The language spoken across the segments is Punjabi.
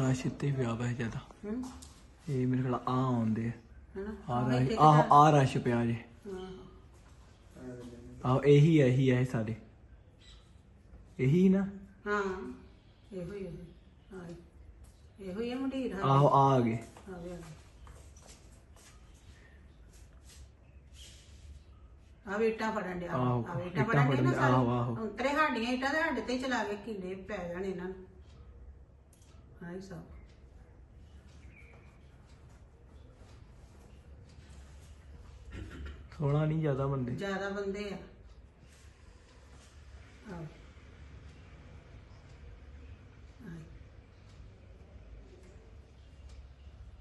ਰਸ਼ ਤੇ ਪਿਆ ਵਾ ਜ਼ਿਆਦਾ। ਹੂੰ। ਇਹ ਮੇਰੇ ਖਿਆਲ ਆ ਆਉਂਦੇ ਆ। ਆ ਰਸ਼ ਇੱਥੇ ਆਹ ਆ ਰਸ਼ ਪਿਆ ਜੇ। ਹਾਂ ਆਹ ਇਹੀ ਹੈ ਇਹੀ ਹੈ ਇਹ ਸਾਰੇ ਇਹੀ ਨਾ? ਹਾਂ ਇਹੋ ਹੀ ਹੈ ਹਾਂ ਇਹੋ ਹੀ ਹੈ ਮੁੰਡੀਰ ਆਹੋ ਆ ਆ ਗਏ ਆਵੇ ਆਵੇ ਆ ਵੀ ਇੱਟਾਂ ਫੜਨ ਡਿਆ। ਆ ਵੀ ਇੱਟਾਂ ਇੱਟਾਂ ਫੜਨ ਡਿਆ ਆਹੋ, ਆਹੋ। ਸਾਰੇ ਤੇਰੇ ਸਾਡੀਆਂ ਇੱਟਾਂ ਤੇ ਚਲਾ ਕੇ ਕਿੱਲੇ ਪੈ ਜਾਣੇ ਇਹਨਾਂ ਨੂੰ। ਹਾਈ ਸਭ। ਸੋਣਾ ਨਹੀਂ ਜ਼ਿਆਦਾ ਬੰਦੇ ਜ਼ਿਆਦਾ ਬੰਦੇ ਆ। ਆਹ। ਆਹ।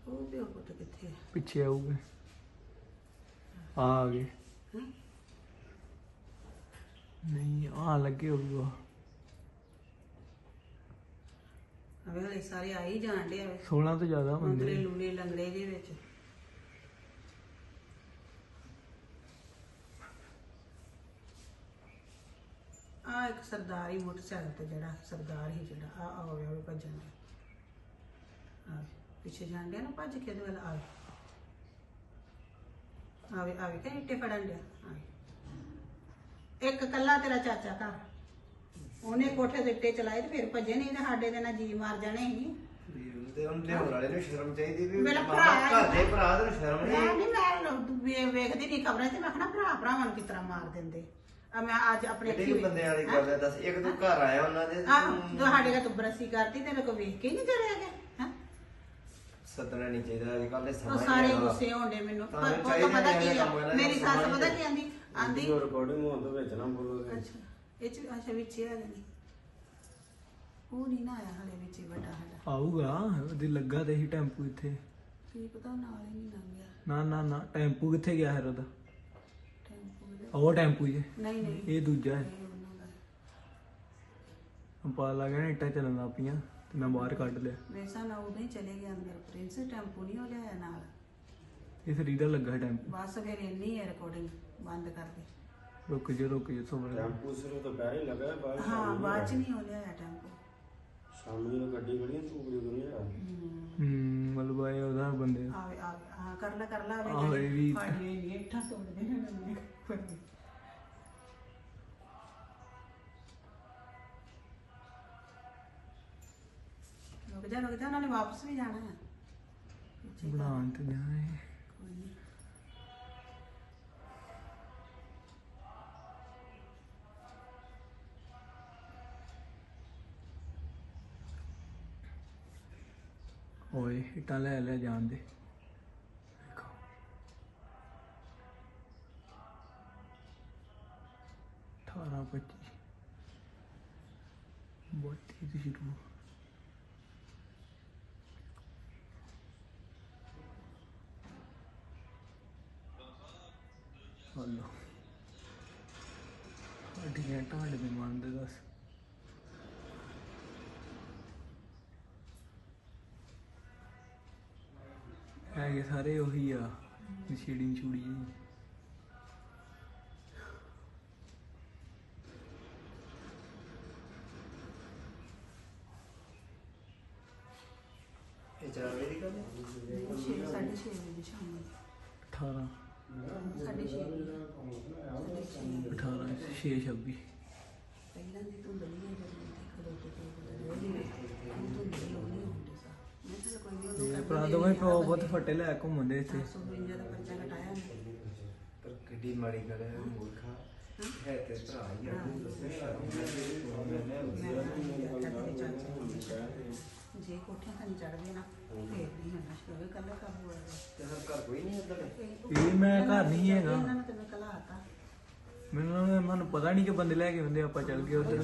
ਉਹ ਵੀ ਉਹ ਪੁੱਤ ਕਿੱਥੇ ਆ? ਪਿੱਛੇ ਆਊਗੇ। ਆ ਆ ਗਏ। ਹੈਂ? ਨਹੀਂ ਆ ਲੱਗੇ ਹੋਊਗਾ। ਅਵੇ ਹਲੇ ਸਾਰੇ ਆ ਹੀ ਜਾਣ ਡੇ ਆ 16 ਤੋਂ ਜ਼ਿਆਦਾ ਮੰਦਰੇ ਬੰਦੇ ਲੂਲੇ ਲੰਗੜੇ ਦੇ ਵਿੱਚ। ਆ ਇੱਕ ਸਰਦਾਰ ਹੀ ਮੋਟਰਸਾਈਕਲ ਤੇ ਜਿਹੜਾ ਸਰਦਾਰ ਹੀ ਜਿਹੜਾ ਆ ਆ ਹੋਇਆ ਉਹ ਭੱਜਣ ਡਿਆ। ਆ ਪਿੱਛੇ ਜਾਣ ਡਿਆ ਨਾ ਭੱਜ ਕੇ ਵੱਲ ਆਵੇ ਆਵੇ ਆਵੇ ਕਿ ਇੱਟੇ ਫੜਨ ਡਿਆ ਆਵੇ। ਇੱਕ ਕੱਲਾ ਤੇਰਾ ਚਾਚਾ ਘਰ। ਉਹਨੇ ਕੋਠੇ ਦੇ ਇੱਟੇ ਚਲਾਏ ਤੇ ਫਿਰ ਭੱਜੇ ਨਹੀਂ ਤੇ ਸਾਡੇ ਦੇ ਨਾਲ ਜੀ ਮਾਰ ਜਾਣੇ ਸੀ। ਤੇ ਉਹਨੂੰ ਲਿਆਉਣ ਵਾਲੇ ਨੂੰ ਸ਼ਰਮ ਚਾਹੀਦੀ ਵੀ ਮੇਰਾ ਮਾਮਾ ਭਰਾ ਹੈ। ਘਰ ਦੇ ਭਰਾ ਤੈਨੂੰ ਸ਼ਰਮ ਮੈਂ ਨਹੀਂ ਨਹੀਂ ਮੈਂ ਵੇ- ਵੇਖਦੀ ਨਹੀਂ ਖਬਰਾਂ ਤੇ ਮੈਂ ਕਹਣਾ ਭਰਾ ਭਰਾਵਾਂ ਨੂੰ ਕਿਸ ਤਰ੍ਹਾਂ ਮਾਰ ਦਿੰਦੇ? ਆ ਮੈਂ ਅੱਜ ਆਪਣੇ ਕਿੱਡੇ ਕੁ ਬੰਦੇ ਵਾਲੀ ਗੱਲ ਹੈ ਦੱਸ ਇੱਕ ਤੂੰ ਘਰ ਆਇਆ ਉਹਨਾਂ ਦੇ ਤੇ ਆਹ ਤੂੰ ਜੋ ਸਾਡੇ ਦਾ ਤੁਬਰਸੀ ਕਰਤੀ ਤੇਰੇ ਕੋ ਵੇਖ ਕੇ ਨਹੀਂ ਚਲਿਆ ਗਿਆ ਹੈਂ? ਸੱਦਣਾ ਨਹੀਂ ਚਾਹੀਦਾ ਅੱਜ ਕੱਲ ਦੇ ਉਹ ਸਮਾਂ ਸਾਰੇ ਗੁੱਸੇ ਹੋਣਦੇ ਮੈਨੂੰ। ਤਾਂ ਪਰ ਉਹ ਚਾਹੀਦਾ ਪਤਾ ਨਹੀਂ ਕੀ ਆ ਕੰਮ ਇਹਨਾਂ ਮੇਰੀ ਨੂੰ ਸੱਸ ਸਮਾਂ ਪਤਾ ਕੀ ਆਂਦੀ? ਆਂਦੀ ਜੋ ਰਿਕਾਰਡਿੰਗ ਹੋਣ ਤੋਂ ਵਿੱਚ ਨਾ ਬੋਲੋ। ਅੱਛਾ। ਇਹ ਚ ਅੱਛਾ ਵਿੱਚ ਹੀ ਆ ਜਾਣੀ ਉਹ ਨਹੀਂ ਨਾ ਆਇਆ ਹਲੇ ਵਿੱਚ ਹੀ ਵੱਡਾ ਸਾਡਾ ਆਊਗਾ ਉਹਦੇ ਲੱਗਾ ਤੇ ਹੀ ਟੈਂਪੂ ਇੱਥੇ। ਕੀ ਪਤਾ ਨਾਲ ਹੀ ਨਹੀਂ ਲੰਘ ਗਿਆ। ਨਾ ਨਾ ਨਾ ਟੈਂਪੂ ਕਿੱਥੇ ਗਿਆ ਹੈ ਉਹਦਾ? ਟੈਂਪੂ ਦੇ ਉਹ ਟੈਂਪੂ ਜੇ ਨਹੀਂ ਨਹੀਂ। ਇਹ ਦੂਜਾ ਹੈ। ਇਹ ਉਹਨਾਂ ਦਾ ਹੈ। ਪਾ ਲੱਗ ਗਿਆ ਨਾ ਇੱਟਾਂ ਚੱਲਣ ਲੱਗ ਪਈਆਂ ਤੇ ਮੈਂ ਬਾਹਰ ਕੱਢ ਲਿਆ। ਮੇਰੇ ਹਿਸਾਬ ਨਾਲ ਉਦੋਂ ਹੀ ਚਲੇ ਗਿਆ ਅੰਦਰ। ਪ੍ਰਿੰਸ ਟੈਂਪੂ ਨਹੀਂ ਹੋ ਲਿਆਇਆ ਨਾਲ? ਇਹ ਸਰੀਰ ਲੱਗਾ ਹੈ ਟੈਂਪੂ। ਬਸ ਫਿਰ ਇੰਨੀ ਹੈ ਰਿਕਾਰਡਿੰਗ ਬੰਦ ਕਰ ਦੇ। ਰੁਕ ਜਾ ਰੁਕ ਜਾ ਸੋਵਰ ਟੈਂਪੂ ਸਿਰ ਤੋਂ ਪੈਰ ਹੀ ਲੱਗਾ ਬਾਅਦ ਹਾਂ ਬਾਅਦ ਚ ਨਹੀਂ ਹੋ ਲਿਆਇਆ ਟੈਂਪੂ। ਸ਼ਾਮ ਨੂੰ ਗੱਡੀ ਖੜੀ ਤੂੰ ਬੜੀ ਦੁਨੀਆ ਆ? ਹੂੰ। ਮਤਲਬ ਇਹ ਉਹਦਾ ਬੰਦੇ। ਦਾ। ਆਵੇ ਆਵੇ ਹਾਂ ਕਰ ਲੈ ਕਰ ਲੈ ਆਹੋ, ਇਹ ਵੀ- ਸਾਡੀਆਂ ਇੰਨੀਆਂ ਇੱਟਾਂ ਤੋੜਦੇ ਨੇ ਮੈਨੂੰ। ਰੁਕ ਜਾ ਰੁਕ ਜਾ ਉਹਨਾਂ ਨੇ ਵਾਪਸ ਵੀ ਜਾਣਾ ਹੈ। ਬਣਾਉਣ ਤੇ ਜਾਣਾ ਹੈ। ਕੋਈ ਨੀ। ਓਏ, ਇੱਟਾਂ ਲੈ ਲੈ ਜਾਣ ਦੇ। ਅਠਾਰਾਂ, ਪੱਚੀ। ਬੱਤੀ ਤੇ ਸ਼ੁਰੂ। ਹਲੋ। ਅੱਡੀਆਂ ਢਾਂਡ ਦੇ ਮੰਨਦੇ ਦੱਸ। ਹੈਗੇ ਸਾਰੇ ਉਹੀ ਆ ਛੇੜੀ ਛੁੜੀ ਜੀ। ਇਹ ਚਾਰ ਵਜੇ ਦੀ ਗੱਲ ਹੈ? ਛੇ ਸਾਢੇ ਛੇ ਵਜੇ ਸ਼ਾਮ ਨੂੰ। 18 ਸਾਢੇ ਛੇ। ਵਜੇ 18 6 26 ਭਰਾ ਦੋਵੇਂ ਪਿਓ ਬਹੁਤ ਫੱਟੇ ਲੈ ਘੁੰਮਦੇ ਇੱਥੇ। 752 ਦਾ ਪਰਚਾ ਘਟਾਇਆ ਨੇ ਪਰ ਕਿੱਡੀ ਮਾੜੀ ਗੱਲ ਹੈ ਮੂਰਖਾ। ਹੈ ਤੇ ਭਰਾ ਹੀ ਆ ਤੂੰ ਦੱਸੇ। ਸ਼ਰਮ ਜੇ ਕੋਠਿਆਂ ਤੇ ਚੜਦੇ ਨਾ ਫੇਰ ਨਹੀਂ ਹੋਣਾ ਸ਼ੁਰੂ ਕੱਲ ਕਾਬੂ ਆ ਗਿਆ ਤੇ ਹਰ ਘਰ ਕੋਈ ਨਹੀਂ ਅੰਦਰ ਇਹ ਮੈਂ ਘਰ ਨਹੀਂ ਹੈਗਾ। ਇਹਨਾਂ ਨੇ ਤੈਨੂੰ ਮੈਨੂੰ ਨਾ- ਮੈਨੂੰ ਪਤਾ ਨਹੀਂ ਕਿ ਬੰਦੇ ਲੈ ਕੇ ਬੰਦੇ ਆਪਾਂ ਚੱਲ ਗਏ ਉਧਰ।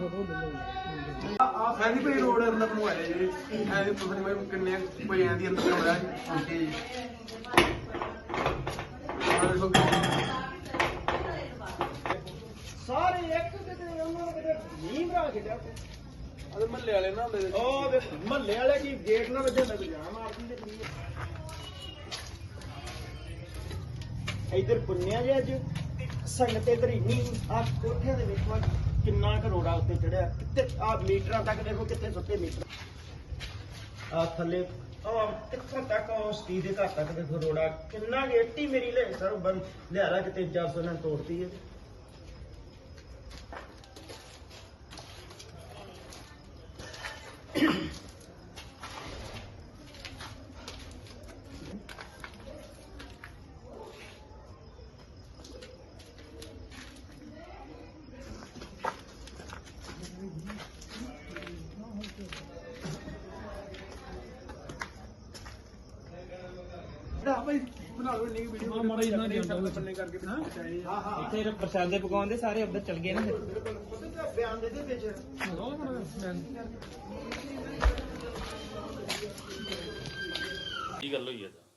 ਹੈ ਨਹੀਂ ਕੋਈ ਰੋਡ ਅੰਦਰ ਨੂੰ ਆਏ ਜਿਹੜੇ ਐ ਪਤਾ ਨਹੀਂ ਕਿੰਨੇ ਪਈਆਂ ਦੀ ਅੰਦਰ ਹੋਇਆ ਤੇ ਆਹ ਸਾਰੇ ਇੱਕ ਕਿਤੇ ਉਹਨਾਂ ਨੇ ਕਿਤੇ ਨੀਂਦ ਆ ਕੇ ਡਿਆ ਅਰੇ ਮੱਲੇ ਵਾਲੇ ਨਾ ਹੁੰਦੇ ਉਹ ਦੇ ਵਾਲੇ ਕੀ ਗੇਟ ਨਾ ਵੱਜੇ ਲੱਗ ਜਾ ਮਾਰ ਦਿੰਦੇ ਕੀ ਇਧਰ ਪੁੰਨਿਆ ਜੇ ਅੱਜ ਸੰਗਤ ਇਧਰ ਇੰਨੀ ਆ ਕੋਠੇ ਦੇ ਵੇਖੋ ਅੱਜ ਕਿੰਨਾ ਕਰੋੜਾ ਉੱਤੇ ਚੜਿਆ। ਕਿੱਥੇ ਆ ਮੀਟਰਾਂ ਤੱਕ ਦੇਖੋ ਕਿੱਥੇ ਸੁੱਤੇ ਮੀਟਰ। ਆ ਥੱਲੇ ਆ ਕਿੱਥੋਂ ਤੱਕ ਉਹ ਸਤੀ ਦੇ ਘਰ ਤੱਕ ਦੇਖੋ ਰੋੜਾ। ਕਿੰਨਾ ਗੇਟੀ ਮੇਰੀ ਲੈ ਸਰ ਬੰਦ। ਲਿਆਰਾ ਕਿ 3-400 ਨਾਲ ਤੋੜਤੀ ਹੈ। ਭਾਈ ਬਣਾ ਲਓ ਇੰਨੀ ਵੀਡੀਓ ਮਾੜਾ ਜਿਹਾ ਨਾ ਜਾਂਦਾ ਬੰਨੇ ਕਰਕੇ ਹਾਂ ਹਾਂ ਹਾਂ। ਇੱਥੇ ਪ੍ਰਸ਼ਾਦੇ ਪਕਾਉਂਦੇ ਸਾਰੇ ਉੱਧਰ ਚਲ ਗਏ ਨਾ ਫਿਰ। ਉਹਦੇ ਬਿਆਨ ਦੇ ਦੇ ਵਿੱਚ।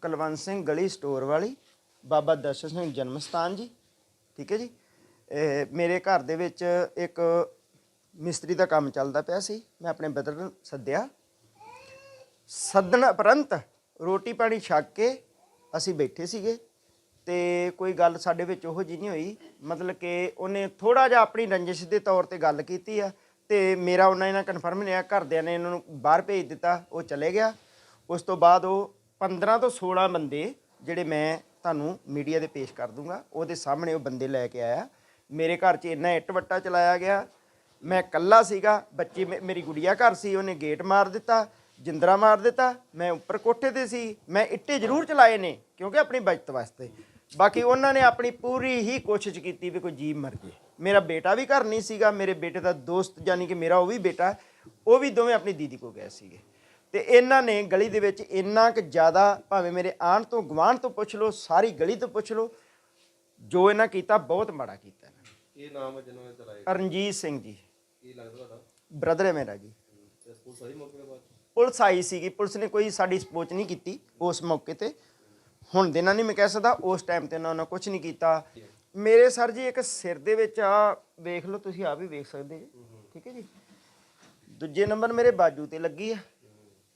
ਕੁਲਵੰਤ ਸਿੰਘ ਗਲੀ ਸਟੋਰ ਵਾਲੀ। ਬਾਬਾ ਦਰਸ਼ਨ ਸਿੰਘ ਜਨਮ ਸਥਾਨ ਜੀ। ਠੀਕ ਹੈ ਜੀ? ਇਹ ਮੇਰੇ ਘਰ ਦੇ ਵਿੱਚ ਇੱਕ ਮਿਸਤਰੀ ਦਾ ਕੰਮ ਚੱਲਦਾ ਪਿਆ ਸੀ। ਮੈਂ ਆਪਣੇ ਬ੍ਰਦਰ ਨੂੰ ਸੱਦਿਆ। ਸੱਦਣ ਉਪਰੰਤ ਰੋਟੀ ਪਾਣੀ ਛਕ ਕੇ ਅਸੀਂ ਬੈਠੇ ਸੀਗੇ ਤੇ ਕੋਈ ਗੱਲ ਸਾਡੇ ਵਿੱਚ ਉਹੋ ਜਿਹੀ ਨਹੀਂ ਹੋਈ। ਮਤਲਬ ਕਿ ਉਹਨੇ ਥੋੜਾ ਜਿਹਾ ਆਪਣੀ ਰੰਜਿਸ਼ ਦੇ ਤੌਰ ਤੇ ਗੱਲ ਕੀਤੀ ਆ ਤੇ ਮੇਰਾ ਉਹਨਾਂ ਇਹਨਾਂ ਕਨਫਰਮ ਨਹੀਂ ਆ ਘਰਦਿਆਂ ਨੇ ਇਹਨਾਂ ਨੂੰ ਬਾਹਰ ਭੇਜ ਦਿੱਤਾ, ਉਹ ਚਲੇ ਗਿਆ। ਉਸ ਤੋਂ ਬਾਅਦ ਉਹ 15 ਤੋਂ 16 ਬੰਦੇ ਜਿਹੜੇ ਮੈਂ ਤੁਹਾਨੂੰ ਮੀਡੀਆ ਦੇ ਪੇਸ਼ ਕਰ ਦੂੰਗਾ, ਉਹਦੇ ਸਾਹਮਣੇ ਉਹ ਬੰਦੇ ਲੈ ਕੇ ਆਇਆ। ਮੇਰੇ ਘਰ 'ਚ ਇੰਨਾ ਇੱਟ ਵੱਟਾ ਚਲਾਇਆ ਗਿਆ। ਮੈਂ ਇਕੱਲਾ ਸੀਗਾ, ਬੱਚੀ ਮੇ- ਮੇਰੀ ਗੁੜੀਆ ਘਰ ਸੀ, ਉਹਨੇ ਗੇਟ ਮਾਰ ਦਿੱਤਾ। ਜਿੰਦਰਾ ਮਾਰ ਦਿੱਤਾ ਮੈਂ ਉੱਪਰ ਕੋਠੇ ਤੇ ਸੀ ਮੈਂ ਇੱਟੇ ਜ਼ਰੂਰ ਚਲਾਏ ਨੇ ਕਿਉਂਕਿ ਆਪਣੀ ਬਚਤ ਵਾਸਤੇ। ਬਾਕੀ ਉਹਨਾਂ ਨੇ ਆਪਣੀ ਪੂਰੀ ਹੀ ਕੋਸ਼ਿਸ਼ ਕੀਤੀ ਵੀ ਕੋਈ ਜੀਵ ਮਰ ਜੇ ਮੇਰਾ ਬੇਟਾ ਵੀ ਘਰ ਨਹੀਂ ਸੀਗਾ ਮੇਰੇ ਬੇਟੇ ਦਾ ਦੋਸਤ ਯਾਨੀ ਕਿ ਮੇਰਾ ਉਹ ਵੀ ਬੇਟਾ ਉਹ ਵੀ ਦੋਵੇਂ ਆਪਣੀ ਦੀਦੀ ਕੋ ਗਏ ਸੀਗੇ। ਤੇ ਇਹਨਾਂ ਨੇ ਗਲੀ ਦੇ ਵਿੱਚ ਇੰਨਾ ਕੁ ਜ਼ਿਆਦਾ ਭਾਵੇਂ ਮੇਰੇ ਆਣ ਤੋਂ ਗਵਾਂਢ ਤੋਂ ਪੁੱਛ ਲਓ ਸਾਰੀ ਗਲੀ ਤੋਂ ਪੁੱਛ ਲਓ ਜੋ ਇਹਨਾਂ ਕੀਤਾ ਬਹੁਤ ਮਾੜਾ ਕੀਤਾ ਇਹਨਾਂ ਨੇ। ਇਹ ਨਾਮ ਜਿਹਨਾਂ ਨੇ ਚਲਾਏ ਰਣਜੀਤ ਸਿੰਘ ਜੀ। ਕੀ ਲੱਗਦਾ ਤੁਹਾਡਾ? ਬ੍ਰਦਰ ਹੈ ਮੇਰਾ ਜੀ। ਤੇ ਸਕੂਲ ਸਹੀ ਮੌਕੇ ਦੇ ਬਾਅਦ ਪੁਲਿਸ ਆਈ ਸੀਗੀ ਪੁਲਿਸ ਨੇ ਕੋਈ ਸਾਡੀ ਸਪੋਚ ਨਹੀਂ ਕੀਤੀ ਉਸ ਮੌਕੇ ਤੇ। ਹੁਣ ਦੇਣਾ ਨਹੀਂ ਮੈਂ ਕਹਿ ਸਕਦਾ ਉਸ ਟਾਈਮ ਤੇ ਉਹਨਾਂ ਨੇ ਕੁਝ ਨਹੀਂ ਕੀਤਾ। ਮੇਰੇ ਸਰ ਜੀ ਇੱਕ ਸਿਰ ਦੇ ਵਿੱਚ ਆ ਵੇਖ ਲਓ ਤੁਸੀਂ ਆ ਵੀ ਵੇਖ ਸਕਦੇ ਜੀ ਠੀਕ ਹੈ ਜੀ? ਦੂਜੇ ਨੰਬਰ ਮੇਰੇ ਬਾਜੂ ਤੇ ਲੱਗੀ ਆ।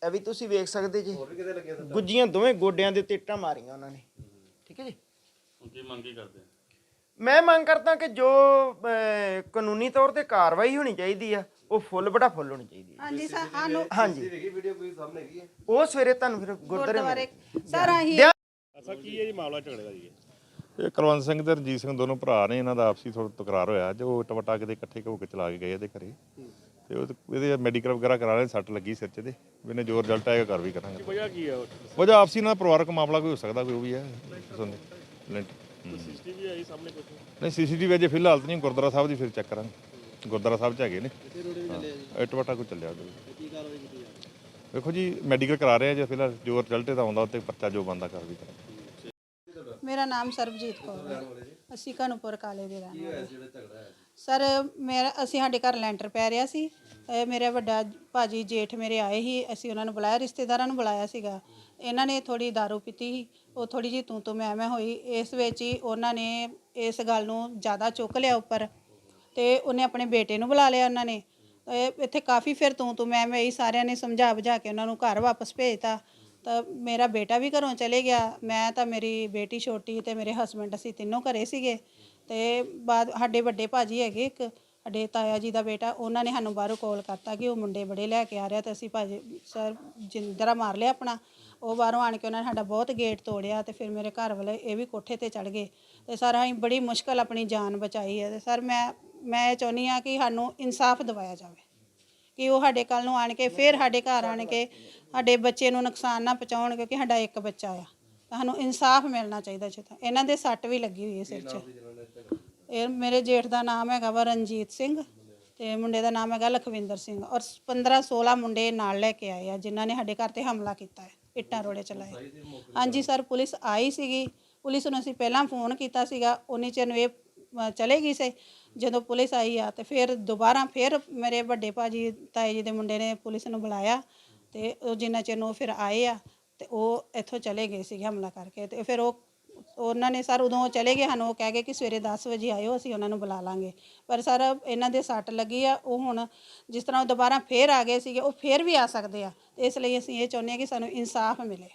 ਇਹ ਵੀ ਤੁਸੀਂ ਵੇਖ ਸਕਦੇ ਜੀ। ਹੋਰ ਵੀ ਕਿਤੇ ਲੱਗਿਆ ਤਾਂ ਗੁੱਜੀਆਂ ਦੋਵੇਂ ਗੋਡਿਆਂ ਦੇ ਉੱਤੇ ਇੱਟਾਂ ਮਾਰੀਆਂ ਉਹਨਾਂ ਨੇ ਠੀਕ ਹੈ ਜੀ? ਕੀ ਮੰਗ ਕੀ ਕਰਦੇ ਆ? ਮੈਂ ਮੰਗ ਕਰਦਾ ਕਿ ਜੋ ਅਹ, ਕਾਨੂੰਨੀ ਤੌਰ ਤੇ ਕਾਰਵਾਈ ਹੋਣੀ ਚਾਹੀਦੀ ਆ ਉਹ ਫੁੱਲ ਬੜਾ ਫੁੱਲ ਹੋਣੀ ਚਾਹੀਦੀ ਆ ਹਾਂਜੀ ਸਰ ਸਾਨੂੰ ਹਾਂਜੀ। ਦੇਖੀ ਵੀਡੀਓ ਕੋਈ ਸਾਹਮਣੇ ਹੈਗੀ ਹੈ? ਉਹ ਸਵੇਰੇ ਤੁਹਾਨੂੰ ਫਿਰ ਗੁਰਦੁਆਰੇ ਗੁਰਦੁਆਰੇ। ਸਰ ਅਸੀਂ ਇਹ ਕੁਲਵੰਤ ਸਿੰਘ ਤੇ ਰਣਜੀਤ ਸਿੰਘ ਦੋਨੋਂ ਭਰਾ ਨੇ ਇਹਨਾਂ ਦਾ ਆਪਸੀ ਥੋੜਾ ਤਕਰਾਰ ਹੋਇਆ। ਜੋ ਟਵਟਾ ਕਿਤੇ ਇਕੱਠੇ ਹੋ ਕੇ ਚਲਾ ਕੇ ਗਏ ਇਹਦੇ ਘਰੇ। ਤੇ ਉਹ ਇਹਦੇ ਮੈਡੀਕਲ ਵਗੈਰਾ ਕਰਾ ਰਹੇ ਸੱਟ ਲੱਗੀ ਸਿਰ 'ਚ ਦੇ ਇਹਨੇ ਜੋ ਰਿਜ਼ਲਟ ਆਏਗਾ ਕਰ ਵੀ ਕਰਾਂਗੇ ਵਜ੍ਹਾ ਕੀ ਹੈ ਵਜ੍ਹਾ ਆਪਸੀ ਨਾਲ ਪਰਿਵਾਰਕ ਮਾਮਲਾ ਕੋਈ ਹੋ ਸਕਦਾ ਕੋਈ ਉਹ ਵੀ ਹੈ। ਸੀਸੀਟੀਵੀ ਆਈ ਸਾਹਮਣੇ ਕੁਝ ਨਹੀਂ ਸੀਸੀਟੀਵੀ ਅਜੇ ਫਿਲਹਾਲ ਤਾਂ ਨਹੀਂ ਗੁਰਦੁਆਰਾ ਸਾਹਿਬ ਦੀ ਫਿਰ ਚੈੱਕ ਕਰਾਂਗੇ। ਗੁਰਦੁਆਰਾ ਸਾਹਿਬ 'ਚ ਹੈਗੇ ਨੇ। ਹਾਂ ਟਵਟਾ ਕੋਈ ਚੱਲਿਆ ਉਹਦੇ ਵੇਖੋ ਜੀ ਮੈਡੀਕਲ ਕਰਾ ਰਹੇ ਆ ਜੇ ਫਿਲਹਾਲ ਜੋ ਰਿਜ਼ਲਟ ਇਹਦਾ ਆਉਂਦਾ ਉੱਤੇ ਪਰਚਾ ਜੋ ਬੰਦਾ ਕਰ ਵੀ ਕਰਾਂਗੇ ਮੇਰਾ ਨਾਮ ਸਰਬਜੀਤ ਕੌਰ ਹੈ। ਅਸੀਂ ਕਨੂਪੁਰ ਕਾਲੇ ਦੇ ਰਹਿਣ ਵਾਲੇ ਸਰ ਮੇਰਾ ਅਸੀਂ ਸਾਡੇ ਘਰ ਲੈਂਟਰ ਪੈ ਰਿਹਾ ਸੀ। ਇਹ ਮੇਰੇ ਵੱਡਾ ਭਾਜੀ ਜੇਠ ਮੇਰੇ ਆਏ ਸੀ। ਅਸੀਂ ਉਹਨਾਂ ਨੂੰ ਬੁਲਾਇਆ ਰਿਸ਼ਤੇਦਾਰਾਂ ਨੂੰ ਬੁਲਾਇਆ ਸੀਗਾ। ਇਹਨਾਂ ਨੇ ਥੋੜੀ दारू ਪੀਤੀ ਸੀ। ਉਹ ਥੋੜੀ ਜੀ ਤੂੰ ਤੂੰ ਮੈਂ ਮੈਂ ਹੋਈ। ਇਸ ਵਿੱਚ ਹੀ ਉਹਨਾਂ ਨੇ ਇਸ ਗੱਲ ਨੂੰ ਜ਼ਿਆਦਾ ਚੁੱਕ ਲਿਆ ਉੱਪਰ। ਤੇ ਉਹਨੇ ਆਪਣੇ ਬੇਟੇ ਨੂੰ ਬੁਲਾ ਲਿਆ ਉਹਨਾਂ ਨੇ। ਇਹ ਇੱਥੇ ਕਾਫੀ ਫਿਰ ਤੂੰ ਤੂੰ ਮੈਂ ਮੈਂ ਹੀ ਸਾਰਿਆਂ ਨੇ ਸਮਝਾ ਬੁਝਾ ਕੇ ਉਹਨਾਂ ਨੂੰ ਘਰ ਵਾਪਸ ਭੇਜਤਾ। ਤਾਂ ਮੇਰਾ ਬੇਟਾ ਵੀ ਘਰੋਂ ਚਲੇ ਗਿਆ। ਮੈਂ ਤਾਂ ਮੇਰੀ ਬੇਟੀ ਛੋਟੀ ਤੇ ਮੇਰੇ ਹਸਬੰਡ ਅਸੀਂ ਤਿੰਨੋਂ ਘਰੇ ਸੀਗੇ। ਤੇ ਬਾਅਦ ਸਾਡੇ ਵੱਡੇ ਭਾਜੀ ਹੈਗੇ ਇੱਕ, ਸਾਡੇ ਤਾਇਆ ਜੀ ਦਾ ਬੇਟਾ, ਉਹਨਾਂ ਨੇ ਸਾਨੂੰ ਬਾਹਰੋਂ ਕਾਲ ਕਰਤਾ ਕਿ ਉਹ ਮੁੰਡੇ ਬੜੇ ਲੈ ਕੇ ਆ ਰਿਹਾ ਤੇ ਅਸੀਂ ਭਾਜੀ, ਸਰ ਜਿੰਦਰਾ ਮਾਰ ਲਿਆ ਆਪਣਾ। ਉਹ ਬਾਹਰੋਂ ਆਣ ਕੇ ਉਹਨਾਂ ਨੇ ਸਾਡਾ ਬਹੁਤ ਗੇਟ ਤੋੜਿਆ ਤੇ ਫਿਰ ਮੇਰੇ ਘਰ ਵਾਲੇ ਇਹ ਵੀ ਕੋਠੇ ਤੇ ਚੜ ਗਏ। ਤੇ ਸਰ ਅਸੀਂ ਬੜੀ ਮੁਸ਼ਕਲ ਆਪਣੀ ਜਾਨ ਬਚਾਈ ਹੈ ਤੇ ਸਰ ਮੈਂ ਮੈਂ ਇਹ ਚਾਹੁੰਦੀ ਆ ਕਿ ਸਾਨੂੰ ਇਨਸਾਫ ਦਿਵਾਇਆ ਜਾਵੇ, ਕਿ ਉਹ ਸਾਡੇ ਕੱਲ ਨੂੰ ਆਣ ਕੇ ਫਿਰ ਸਾਡੇ ਘਰ ਆਣ ਕੇ ਸਾਡੇ ਬੱਚੇ ਨੂੰ ਨੁਕਸਾਨ ਨਾ ਪਹੁੰਚਾਉਣ ਕਿਉਂਕਿ ਸਾਡਾ ਇੱਕ ਬੱਚਾ ਆ। ਤਾਂ ਸਾਨੂੰ ਇਨਸਾਫ ਮਿਲਣਾ ਚਾਹੀਦਾ ਜਿੱਦਾਂ ਇਹਨਾਂ ਦੇ ਸੱਟ ਵੀ ਲੱਗੀ ਹੋਈ ਹੈ ਸਿਰ 'ਚ। ਇਹ ਮੇਰੇ ਜੇਠ ਦਾ ਨਾਮ ਹੈਗਾ ਵਾ ਰਣਜੀਤ ਸਿੰਘ ਤੇ ਮੁੰਡੇ ਦਾ ਨਾਮ ਹੈਗਾ ਲਖਵਿੰਦਰ ਸਿੰਘ ਔਰ 15 16 ਮੁੰਡੇ ਨਾਲ ਲੈ ਕੇ ਆਏ ਆ ਜਿਨ੍ਹਾਂ ਨੇ ਸਾਡੇ ਘਰ ਤੇ ਹਮਲਾ ਕੀਤਾ ਹੈ, ਇੱਟਾਂ ਰੋੜੇ ਚਲਾਏ। ਹਾਂਜੀ ਸਰ, ਪੁਲਿਸ ਆਈ ਸੀਗੀ। ਪੁਲਿਸ ਨੂੰ ਅਸੀਂ ਪਹਿਲਾਂ ਫੋਨ ਕੀਤਾ ਸੀਗਾ, ਉਨੀ ਚਿਰ ਨੂੰ ਇਹ ਚਲੇ ਗਈ ਸੀ। ਜਦੋਂ ਪੁਲਿਸ ਆਈ ਆ ਤੇ ਫਿਰ ਦੁਬਾਰਾ ਫਿਰ ਮੇਰੇ ਵੱਡੇ ਭਾਜੀ, ਤਾਏ ਜੀ ਦੇ ਮੁੰਡੇ ਨੇ ਪੁਲਿਸ ਨੂੰ ਬੁਲਾਇਆ ਤੇ ਉਹ ਜਿੰਨਾ ਚਿਰ ਨੂੰ ਉਹ ਫਿਰ ਆਏ ਆ ਤੇ ਉਹ ਇੱਥੋਂ ਚਲੇ ਗਏ ਸੀਗੇ ਹਮਲਾ ਕਰਕੇ ਤੇ ਫਿਰ ਉਹ, ਉਹਨਾਂ ਨੇ ਸਰ ਉਦੋਂ ਚਲੇ ਗਏ ਸਾਨੂੰ ਉਹ ਕਹਿ ਗਏ ਕਿ ਸਵੇਰੇ 10 ਵਜੇ ਆਇਓ, ਅਸੀਂ ਉਹਨਾਂ ਨੂੰ ਬੁਲਾ ਲਾਂਗੇ। ਪਰ ਸਰ ਇਹਨਾਂ ਦੇ ਸੱਟ ਲੱਗੀ ਆ, ਉਹ ਹੁਣ ਜਿਸ ਤਰ੍ਹਾਂ ਉਹ ਦੁਬਾਰਾ ਫੇਰ ਆ ਗਏ ਸੀਗੇ, ਉਹ ਫੇਰ ਵੀ ਆ ਸਕਦੇ ਆ। ਇਸ ਲਈ ਅਸੀਂ ਇਹ ਚਾਹੁੰਦੇ ਹਾਂ ਕਿ ਸਾਨੂੰ ਇਨਸਾਫ ਮਿਲੇ।